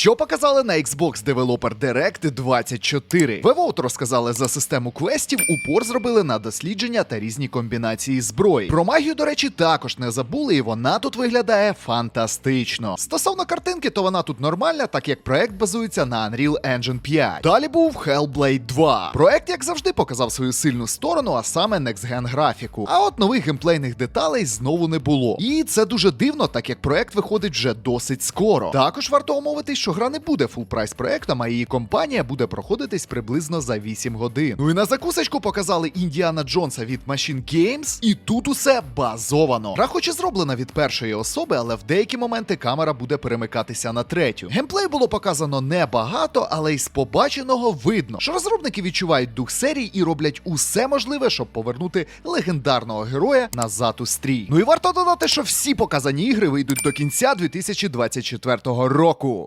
Що показали на Xbox Developer Direct 24? Вевоут розказали за систему квестів, упор зробили на дослідження та різні комбінації зброї. Про магію, до речі, також не забули, і вона тут виглядає фантастично. Стосовно картинки, то вона тут нормальна, так як проект базується на Unreal Engine 5. Далі був Hellblade 2. Проект, як завжди, показав свою сильну сторону, а саме Next Gen графіку. А от нових геймплейних деталей знову не було. І це дуже дивно, так як проект виходить вже досить скоро. Також варто умовитись, що гра не буде фул прайс проектом, а її компанія буде проходитись приблизно за 8 годин. Ну і на закусочку показали Індіана Джонса від Machine Games, і тут усе базовано. Гра хоч і зроблена від першої особи, але в деякі моменти камера буде перемикатися на третю. Геймплей було показано небагато, але із побаченого видно, що розробники відчувають дух серії і роблять усе можливе, щоб повернути легендарного героя назад у стрій. Ну і варто додати, що всі показані ігри вийдуть до кінця 2024 року.